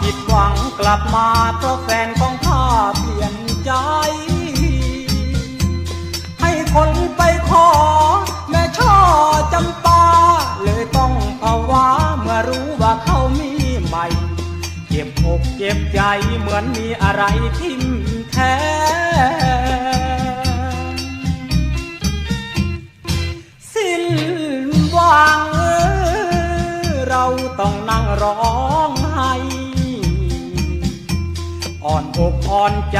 ผิดหวังกลับมาเพราะแฟนของข้าเปลี่ยนใจ ให้คนไปขอ แม่ช่อจำปา เลยต้องภาวะเมื่อรู้ว่าเขามีใหม่ เจ็บอกเจ็บใจเหมือนมีอะไรทิ่มแทงสิ้นหวังเราต้องนั่งร้อง อ่อนอกอ่อนใจ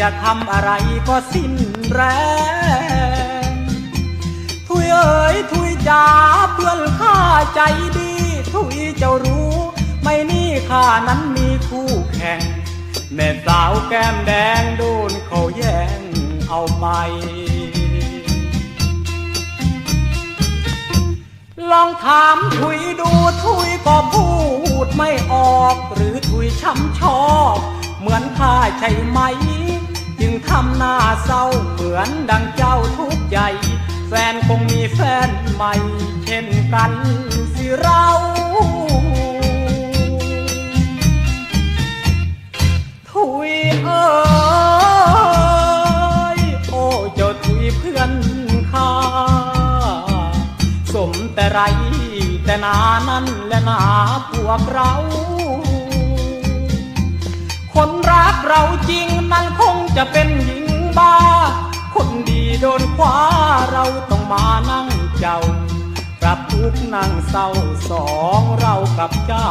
จะทำอะไรก็สิ้นแรงทุยเอ๋ยทุยจ๋าเพื่อนข้าใจดี ทุยเจ้ารู้ ไม่นี่ข้านั้นมีคู่แข่ง แม่สาวแก้มแดงโดนเขาแย่งเอาไปลองถามถุยดูถุยก็พูดไม่ออก หรือถุยช้ำชอบ ใช่ไหม จึงทำหน้าเศร้าเหมือนดังเจ้าทุกข์ใจ แฟนคงมีแฟนใหม่ เช่นกันสิเราถุยเอ้ยโอ้เจ้าถุยเพื่อนข้าสมแต่ไรแต่นานั้นและนาพวกเรา เราจริงนั้นคงจะเป็นหญิงบ้า คนดีโดนคว้าเราต้องมานั่งเจ้าปรับทุกนั่งเศร้าสองเรากับเจ้า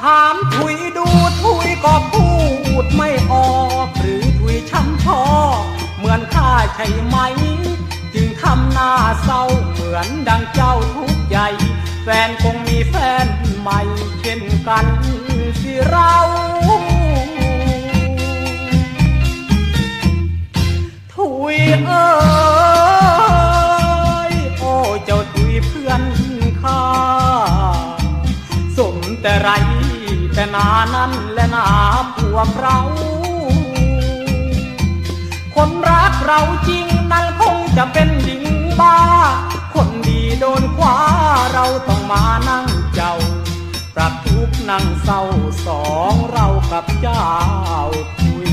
ถามถุยดูถุยก็พูดไม่ออก หรือถุยช้ำชอเหมือนข้าใช่ไหม จึงทำหน้าเศร้าเหมือนดังเจ้าทุกใหญ่ แฟนคงมีแฟนใหม่เช่นกันสิ แต่ไรแต่นานั้นและนาพวกเรา คนรักเราจริงนั้นคงจะเป็นหญิงบ้า คนดีโดนคว้าเราต้องมานั่งเจ้าปรับทุกนั่งเศร้าสองเรากับเจ้าคุย